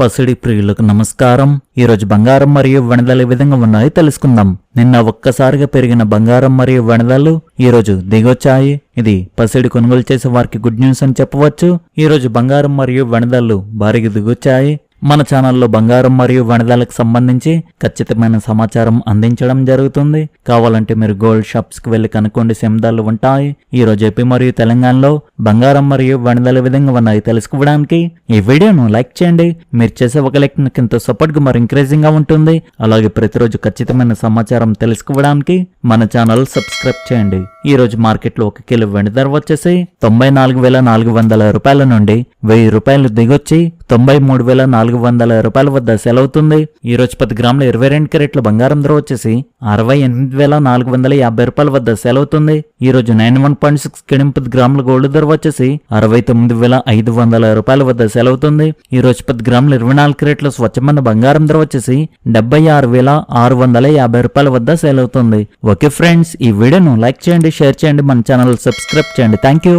పసిడి ప్రియులకు నమస్కారం. ఈరోజు బంగారం మరియు వెనదలు ఏ విధంగా ఉన్నాయో తెలుసుకుందాం. నిన్న ఒక్కసారిగా పెరిగిన బంగారం మరియు వెనదలు ఈరోజు దిగొచ్చాయి. ఇది పసిడి కొనుగోలు చేసే వారికి గుడ్ న్యూస్ అని చెప్పవచ్చు. ఈరోజు బంగారం మరియు వెనదలు భారీగా దిగొచ్చాయి. మన ఛానల్లో బంగారం మరియు వనదాలకు సంబంధించి ఖచ్చితమైన సమాచారం అందించడం జరుగుతుంది. కావాలంటే మీరు గోల్డ్ షాప్స్కి వెళ్ళి కనుక్కోండి. సెమ్దాలు ఉంటాయి. ఈ రోజు ఏపీ మరియు తెలంగాణలో బంగారం మరియు వనదాల విధంగా ఉన్నాయి తెలుసుకోవడానికి ఈ వీడియోను లైక్ చేయండి. మీరు చేసే ఒక లైక్ నాకు ఎంతో మరి ఇంక్రీజింగ్గా ఉంటుంది. అలాగే ప్రతిరోజు ఖచ్చితమైన సమాచారం తెలుసుకోవడానికి మన ఛానల్ సబ్స్క్రైబ్ చేయండి. ఈ రోజు మార్కెట్లో ఒక కిలో వెండి ధర వచ్చేసి తొంభై నాలుగు వేల నాలుగు వందల రూపాయల నుండి వెయ్యి రూపాయలు దిగొచ్చి తొంభై మూడు వేల నాలుగు వందల రూపాయల వద్ద సెలవుతుంది. ఈ రోజు పది గ్రాముల ఇరవై రెండు కెరెట్ల బంగారం ధర వచ్చేసి అరవై ఎనిమిది వేల నాలుగు వందల యాభై రూపాయల వద్ద సెలవుతుంది. ఈ రోజు నైన్ వన్ పాయింట్ సిక్స్ ఎనిమిది గ్రాముల గోల్డ్ ధర వచ్చేసి అరవై తొమ్మిది వేల ఐదు వందల రూపాయల వద్ద సెలవుతుంది. ఈ రోజు పది గ్రాముల ఇరవై నాలుగు కెరెట్ల స్వచ్ఛమైన బంగారం ధర వచ్చేసి డెబ్బై ఆరు వేల ఆరు వందల యాభై రూపాయల వద్ద సెలవుతుంది. ఓకే ఫ్రెండ్స్ ఈ వీడియోను లైక్ చేయండి షేర్ చేయండి మన ఛానల్ సబ్స్క్రైబ్ చేయండి. Thank you.